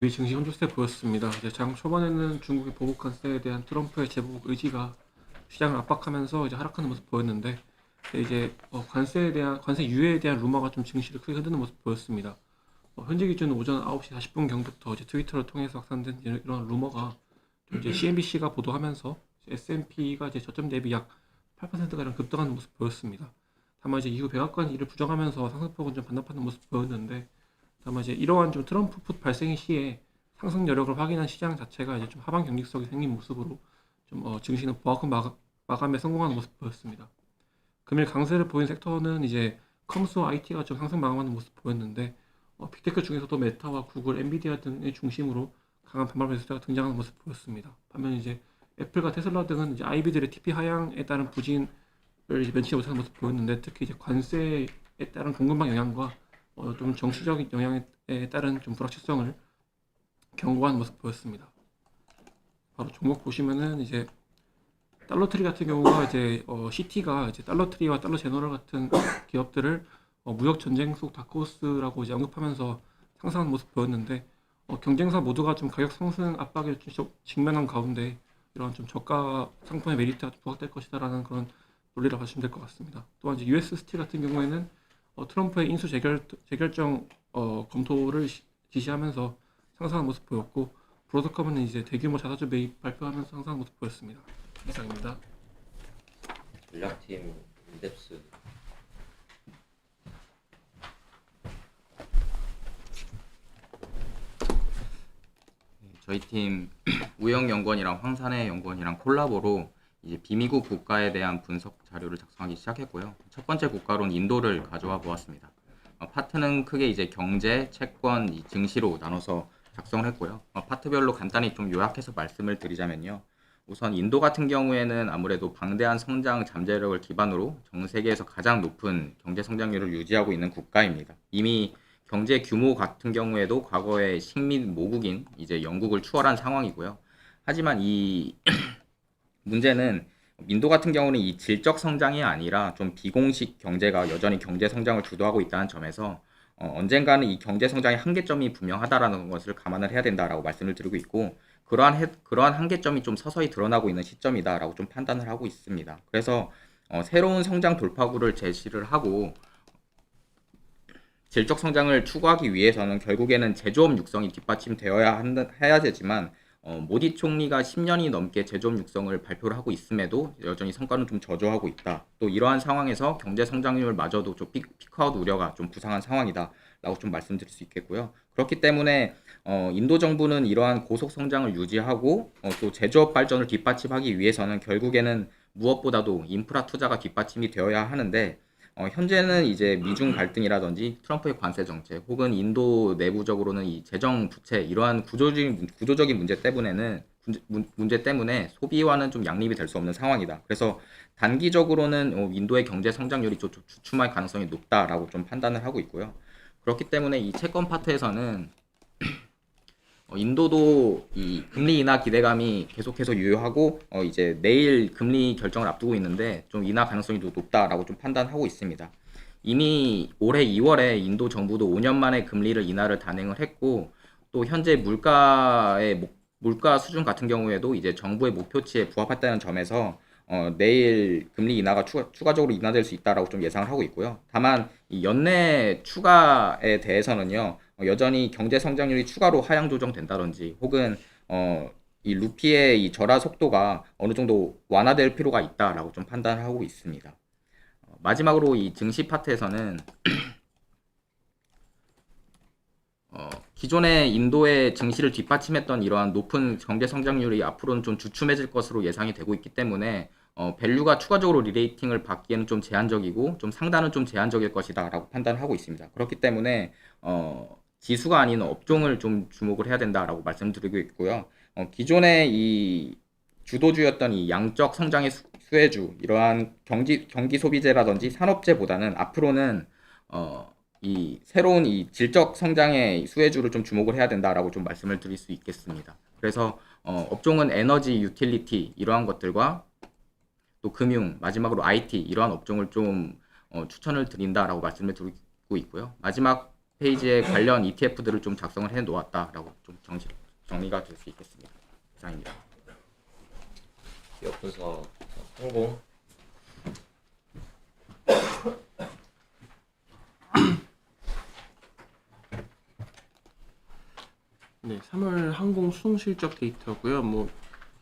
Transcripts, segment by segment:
미 증시 혼조세 보였습니다. 이제 장 초반에는 중국의 보복 관세에 대한 트럼프의 제복 의지가 시장을 압박하면서 이제 하락하는 모습 보였는데 이제 어, 관세에 대한 관세 유예에 대한 루머가 좀 증시를 크게 흔드는 모습 보였습니다. 어, 현재 기준 오전 9시 40분 경부터 이제 트위터를 통해서 확산된 이런, 루머가 좀 이제 CNBC가 보도하면서 S&P가 이제 저점 대비 약 8%가량 급등하는 모습 보였습니다. 다만 이제 이후 백악관이 이를 부정하면서 상승폭은 좀 반납하는 모습 보였는데 다만 이제 이러한 좀 트럼프 풋 발생 시에 상승 여력을 확인한 시장 자체가 이제 좀 하방 경직성이 생긴 모습으로 좀 어, 증시는 보합금 마감, 마감 에 성공하는 모습 보였습니다. 금일 강세를 보인 섹터는 이제 컴스와 IT가 좀 상승 마감하는 모습 보였는데 어, 빅테크 중에서도 메타와 구글, 엔비디아 등의 중심으로 강한 반발 매수세가 등장하는 모습 보였습니다. 반면 이제 애플과 테슬라 등은 이제 IB들의 TP 하향에 따른 부진을 면치 못하는 모습 보였는데 특히 이제 관세에 따른 공급망 영향과 어, 좀 정치적인 영향에 따른 좀 불확실성을 경고하는 모습 보였습니다. 바로 종목 보시면은 이제 달러 트리 같은 경우가 이제 어, CT가 이제 달러 트리와 달러 제너럴 같은 기업들을 어, 무역 전쟁 속 다크호스라고 이제 언급하면서 상승하는 모습 보였는데 어, 경쟁사 모두가 좀 가격 상승 압박에 좀 직면한 가운데 이런 좀 저가 상품의 메리트가 좀 부각될 것이다라는 그런 논리를 봐주시면 될 것 같습니다. 또한 이제 US 스틸 같은 경우에는 어, 트럼프의 인수 재결, 재결정 어, 검토를 시- 지시하면서 상승하는 모습 보였고 브로드컴은 이제 대규모 자사주 매입 발표하면서 상승하는 모습 보였습니다. 이상입니다. 전략팀 인덱스 저희 팀 우영연구원이랑 황산의 연구원이랑 콜라보로 이제 비미국 국가에 대한 분석 자료를 작성하기 시작했고요. 첫 번째 국가로는 인도를 가져와 보았습니다. 어, 파트는 크게 이제 경제, 채권, 이 증시로 나눠서 작성을 했고요. 어, 파트별로 간단히 좀 요약해서 말씀을 드리자면요. 우선 인도 같은 경우에는 아무래도 방대한 성장 잠재력을 기반으로 전 세계에서 가장 높은 경제 성장률을 유지하고 있는 국가입니다. 이미 경제 규모 같은 경우에도 과거에 식민 모국인 이제 영국을 추월한 상황이고요. 하지만 이 문제는 인도 같은 경우는 이 질적 성장이 아니라 좀 비공식 경제가 여전히 경제 성장을 주도하고 있다는 점에서 어, 언젠가는 이 경제 성장의 한계점이 분명하다라는 것을 감안을 해야 된다라고 말씀을 드리고 있고 그러한 해- 그러한 한계점이 좀 서서히 드러나고 있는 시점이다라고 좀 판단을 하고 있습니다. 그래서 어, 새로운 성장 돌파구를 제시를 하고 질적 성장을 추구하기 위해서는 결국에는 제조업 육성이 뒷받침되어야 한다, 해야 되지만 어, 모디 총리가 10년이 넘게 제조업 육성을 발표를 하고 있음에도 여전히 성과는 좀 저조하고 있다. 또 이러한 상황에서 경제 성장률 마저도 좀 피, 피크아웃 우려가 좀 부상한 상황이다라고 좀 말씀드릴 수 있겠고요. 그렇기 때문에 어, 인도 정부는 이러한 고속 성장을 유지하고 어, 또 제조업 발전을 뒷받침하기 위해서는 결국에는 무엇보다도 인프라 투자가 뒷받침이 되어야 하는데 어, 현재는 이제 미중 갈등이라든지 트럼프의 관세 정책 혹은 인도 내부적으로는 이 재정 부채 이러한 구조적인 구조적인 문제 때문에는 문제, 때문에 소비와는 좀 양립이 될 수 없는 상황이다. 그래서 단기적으로는 어, 인도의 경제 성장률이 좀 주춤할 가능성이 높다라고 좀 판단을 하고 있고요. 그렇기 때문에 이 채권 파트에서는 어, 인도도 이 금리 인하 기대감이 계속해서 유효하고 어, 이제 내일 금리 결정을 앞두고 있는데 좀 인하 가능성이 좀 높다라고 좀 판단하고 있습니다. 이미 올해 2월에 인도 정부도 5년 만에 금리를 인하를 단행을 했고 또 현재 물가의 목- 물가 수준 같은 경우에도 이제 정부의 목표치에 부합했다는 점에서 어, 내일 금리 인하가 추가, 추가적으로 인하될 수 있다라고 좀 예상을 하고 있고요. 다만 이 연내 추가에 대해서는요. 어, 여전히 경제 성장률이 추가로 하향 조정된다든지 혹은 어, 이 루피의 이 절하 속도가 어느 정도 완화될 필요가 있다라고 좀 판단을 하고 있습니다. 어, 마지막으로 이 증시 파트에서는 어, 기존의 인도의 증시를 뒷받침했던 이러한 높은 경제 성장률이 앞으로는 좀 주춤해질 것으로 예상이 되고 있기 때문에 어, 밸류가 추가적으로 리레이팅을 받기에는 좀 제한적이고 좀 상단은 좀 제한적일 것이다라고 판단을 하고 있습니다. 그렇기 때문에 어, 지수가 아닌 업종을 좀 주목을 해야 된다라고 말씀드리고 있고요. 어, 기존의 이 주도주였던 이 양적 성장의 수, 수혜주 이러한 경기 경기 소비재라든지 산업재보다는 앞으로는 어, 이 새로운 이 질적 성장의 수혜주를 좀 주목을 해야 된다라고 좀 말씀을 드릴 수 있겠습니다. 그래서 어, 업종은 에너지, 유틸리티 이러한 것들과 또 금융, 마지막으로 IT 이러한 업종을 좀 어, 추천을 드린다라고 말씀을 드리고 있고요. 마지막 페이지에 관련 ETF들을 좀 작성을 해 놓았다라고 좀 정리, 정리가 될 수 있겠습니다. 이상입니다. 기업 분석 성공. 네, 3월 항공 수송 실적 데이터고요. 뭐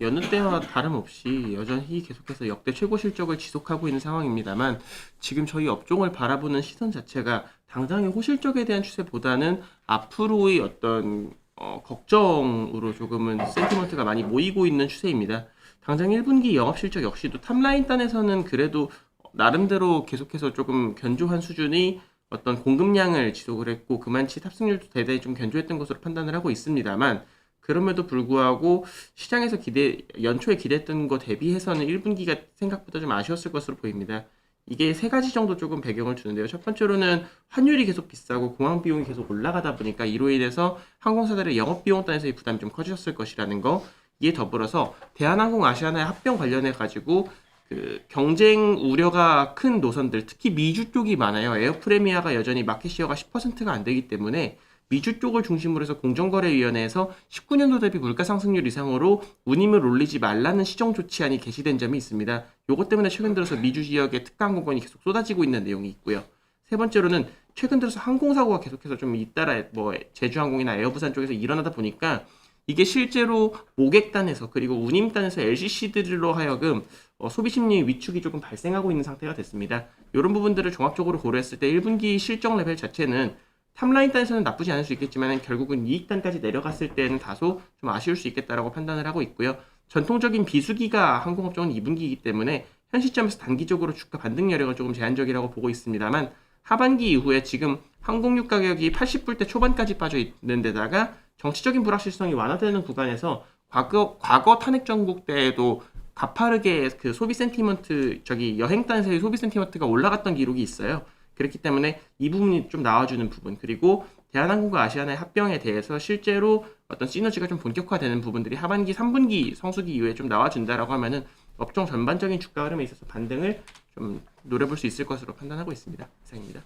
여느 때와 다름없이 여전히 계속해서 역대 최고 실적을 지속하고 있는 상황입니다만 지금 저희 업종을 바라보는 시선 자체가 당장의 호실적에 대한 추세보다는 앞으로의 어떤 어, 걱정으로 조금은 센티먼트가 많이 모이고 있는 추세입니다. 당장 1분기 영업 실적 역시도 탑라인 단에서는 그래도 나름대로 계속해서 조금 견조한 수준의 어떤 공급량을 지속을 했고 그만치 탑승률도 대대히 좀 견조했던 것으로 판단을 하고 있습니다만 그럼에도 불구하고 시장에서 기대 연초에 기대했던 것 대비해서는 1분기가 생각보다 좀 아쉬웠을 것으로 보입니다. 이게 세 가지 정도 조금 배경을 두는데요. 첫 번째로는 환율이 계속 비싸고 공항 비용이 계속 올라가다 보니까 이로 인해서 항공사들의 영업 비용 단에서의 부담이 좀 커지셨을 것이라는 거. 이에 더불어서 대한항공 아시아나의 합병 관련해 가지고 그 경쟁 우려가 큰 노선들, 특히 미주 쪽이 많아요. 에어프레미아가 여전히 마켓 시어가 10%가 안 되기 때문에 미주 쪽을 중심으로 해서 공정거래위원회에서 19년도 대비 물가 상승률 이상으로 운임을 올리지 말라는 시정 조치안이 게시된 점이 있습니다. 요것 때문에 최근 들어서 미주 지역에 특가 항공권이 계속 쏟아지고 있는 내용이 있고요. 세 번째로는 최근 들어서 항공사고가 계속해서 좀 잇따라 뭐 제주항공이나 에어부산 쪽에서 일어나다 보니까 이게 실제로 모객단에서 그리고 운임단에서 LCC들로 하여금 어, 소비 심리 위축이 조금 발생하고 있는 상태가 됐습니다. 이런 부분들을 종합적으로 고려했을 때 1분기 실적 레벨 자체는 탑라인 단에서는 나쁘지 않을 수 있겠지만 결국은 이익단까지 내려갔을 때는 다소 좀 아쉬울 수 있겠다라고 판단을 하고 있고요. 전통적인 비수기가 항공업종은 2분기이기 때문에 현 시점에서 단기적으로 주가 반등 여력은 조금 제한적이라고 보고 있습니다만 하반기 이후에 지금 항공유 가격이 80불대 초반까지 빠져 있는 데다가 정치적인 불확실성이 완화되는 구간에서 과거 과거 탄핵 정국 때에도 가파르게 그 소비 센티먼트 저기 여행단에서의 소비 센티먼트가 올라갔던 기록이 있어요. 그렇기 때문에 이 부분이 좀 나와주는 부분 그리고 대한항공과 아시아나의 합병에 대해서 실제로 어떤 시너지가 좀 본격화되는 부분들이 하반기 3분기 성수기 이후에 좀 나와준다라고 하면은 업종 전반적인 주가 흐름에 있어서 반등을 좀 노려볼 수 있을 것으로 판단하고 있습니다. 이상입니다.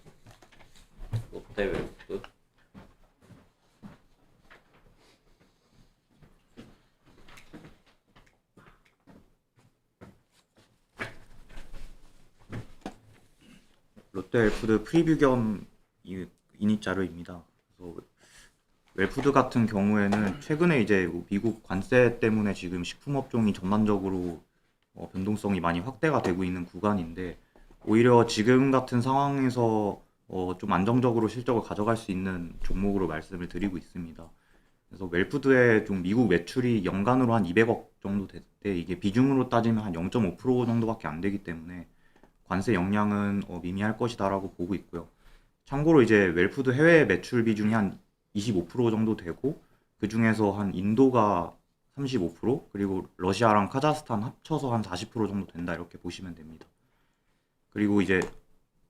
롯데 웰푸드 프리뷰 겸 이- 인입 자료입니다. 그래서 웰푸드 같은 경우에는 최근에 이제 미국 관세 때문에 지금 식품 업종이 전반적으로 어, 변동성이 많이 확대가 되고 있는 구간인데 오히려 지금 같은 상황에서 어, 좀 안정적으로 실적을 가져갈 수 있는 종목으로 말씀을 드리고 있습니다. 그래서 웰푸드의 좀 미국 매출이 연간으로 한 200억 정도 될때 이게 비중으로 따지면 한 0.5% 정도밖에 안 되기 때문에 관세 영향은 어, 미미할 것이다라고 보고 있고요. 참고로 이제 웰푸드 해외 매출 비중이 한 25% 정도 되고 그 중에서 한 인도가 35% 그리고 러시아랑 카자흐스탄 합쳐서 한 40% 정도 된다 이렇게 보시면 됩니다. 그리고 이제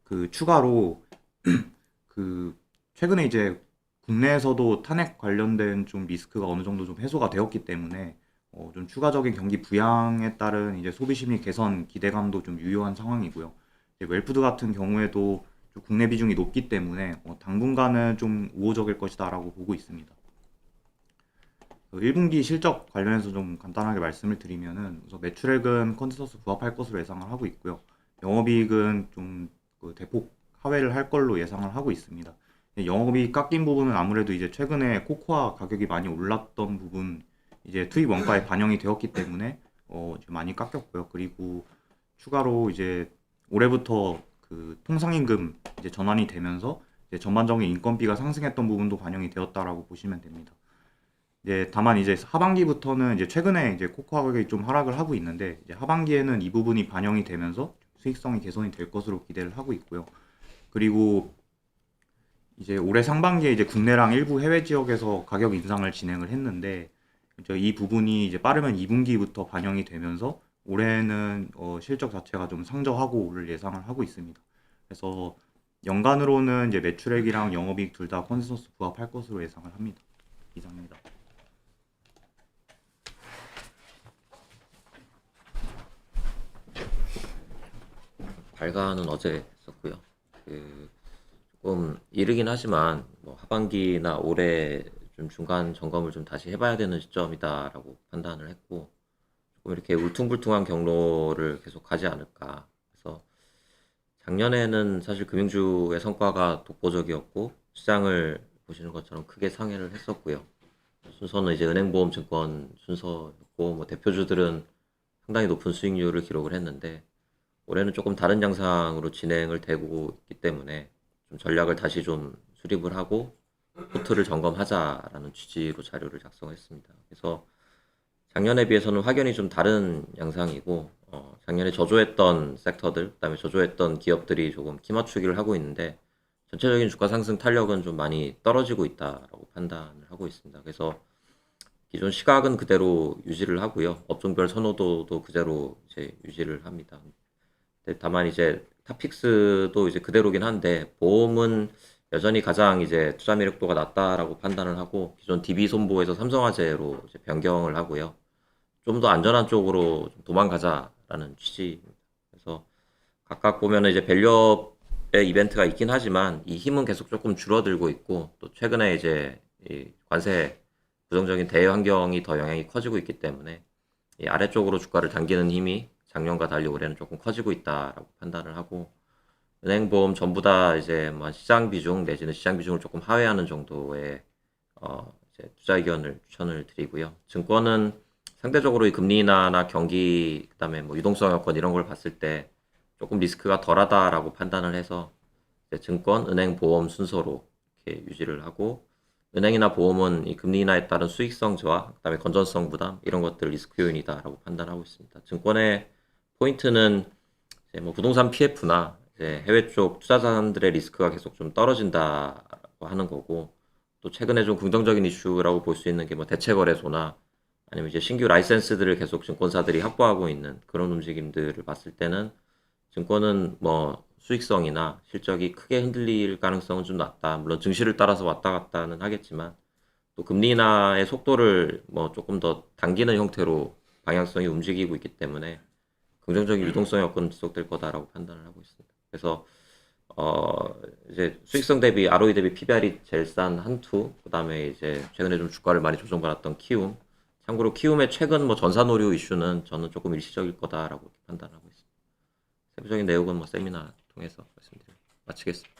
그 추가로 그 최근에 이제 국내에서도 탄핵 관련된 좀 리스크가 어느 정도 좀 해소가 되었기 때문에 어, 좀 추가적인 경기 부양에 따른 이제 소비 심리 개선 기대감도 좀 유효한 상황이고요. 웰푸드 같은 경우에도 좀 국내 비중이 높기 때문에 어, 당분간은 좀 우호적일 것이다라고 보고 있습니다. 1분기 실적 관련해서 좀 간단하게 말씀을 드리면은 우선 매출액은 컨센서스 부합할 것으로 예상을 하고 있고요. 영업이익은 좀 그 대폭 하회를 할 걸로 예상을 하고 있습니다. 영업이익 깎인 부분은 아무래도 이제 최근에 코코아 가격이 많이 올랐던 부분 이제 투입 원가에 반영이 되었기 때문에 어 많이 깎였고요. 그리고 추가로 이제 올해부터 그 통상임금 이제 전환이 되면서 이제 전반적인 인건비가 상승했던 부분도 반영이 되었다라고 보시면 됩니다. 이제 다만 이제 하반기부터는 이제 최근에 이제 코코아 가격이 좀 하락을 하고 있는데 이제 하반기에는 이 부분이 반영이 되면서 수익성이 개선이 될 것으로 기대를 하고 있고요. 그리고 이제 올해 상반기에 이제 국내랑 일부 해외 지역에서 가격 인상을 진행을 했는데 이제 이 부분이 이제 빠르면 2분기부터 반영이 되면서 올해는 어, 실적 자체가 좀 상저하고 오를 예상을 하고 있습니다. 그래서 연간으로는 이제 매출액이랑 영업이익 둘 다 컨센서스 부합할 것으로 예상을 합니다. 이상입니다. 발간은 어제 했었고요. 그 조금 이르긴 하지만 뭐 하반기나 올해 좀 중간 점검을 좀 다시 해봐야 되는 시점이다라고 판단을 했고 조금 이렇게 울퉁불퉁한 경로를 계속 가지 않을까. 그래서 작년에는 사실 금융주의 성과가 독보적이었고 시장을 보시는 것처럼 크게 상회를 했었고요. 순서는 이제 은행보험 증권 순서였고 뭐 대표주들은 상당히 높은 수익률을 기록을 했는데 올해는 조금 다른 양상으로 진행을 되고 있기 때문에 좀 전략을 다시 좀 수립을 하고 포트를 점검하자라는 취지로 자료를 작성했습니다. 그래서 작년에 비해서는 확연히 좀 다른 양상이고 어, 작년에 저조했던 섹터들, 그다음에 저조했던 기업들이 조금 기맞추기를 하고 있는데 전체적인 주가 상승 탄력은 좀 많이 떨어지고 있다라고 판단을 하고 있습니다. 그래서 기존 시각은 그대로 유지를 하고요. 업종별 선호도도 그대로 이제 유지를 합니다. 다만 이제 탑픽스도 이제 그대로긴 한데 보험은 여전히 가장 이제 투자 매력도가 낮다라고 판단을 하고 기존 DB 손보에서 삼성화재로 변경을 하고요. 좀 더 안전한 쪽으로 좀 도망가자라는 취지입니다. 그래서 각각 보면은 이제 밸류업의 이벤트가 있긴 하지만 이 힘은 계속 조금 줄어들고 있고 또 최근에 이제 이 관세 부정적인 대외 환경이 더 영향이 커지고 있기 때문에 이 아래쪽으로 주가를 당기는 힘이 작년과 달리 올해는 조금 커지고 있다라고 판단을 하고 은행 보험 전부 다 이제 뭐 시장 비중 내지는 시장 비중을 조금 하회하는 정도의 어 이제 투자 의견을 추천을 드리고요. 증권은 상대적으로 이 금리 인하나 경기 그다음에 뭐 유동성 여건 이런 걸 봤을 때 조금 리스크가 덜하다라고 판단을 해서 이제 증권, 은행, 보험 순서로 이렇게 유지를 하고 은행이나 보험은 이 금리 인하에 따른 수익성 저하, 그다음에 건전성 부담 이런 것들 리스크 요인이다라고 판단하고 있습니다. 증권의 포인트는 이제 뭐 부동산 PF나 이제 해외 쪽 투자자들의 리스크가 계속 좀 떨어진다고 하는 거고 또 최근에 좀 긍정적인 이슈라고 볼 수 있는 게 뭐 대체 거래소나 아니면 이제 신규 라이센스들을 계속 증권사들이 확보하고 있는 그런 움직임들을 봤을 때는 증권은 뭐 수익성이나 실적이 크게 흔들릴 가능성은 좀 낮다. 물론 증시를 따라서 왔다 갔다는 하겠지만 또 금리 인하의 속도를 뭐 조금 더 당기는 형태로 방향성이 움직이고 있기 때문에 긍정적인 유동성 여건은 지속될 거다라고 판단을 하고 있습니다. 그래서 어 이제 수익성 대비 ROE 대비 PBR이 제일 싼 한투, 그다음에 이제 최근에 좀 주가를 많이 조정받았던 키움. 참고로 키움의 최근 뭐 전산 오류 이슈는 저는 조금 일시적일 거다라고 판단하고 있습니다. 세부적인 내용은 뭐 세미나 통해서 말씀드리고 마치겠습니다.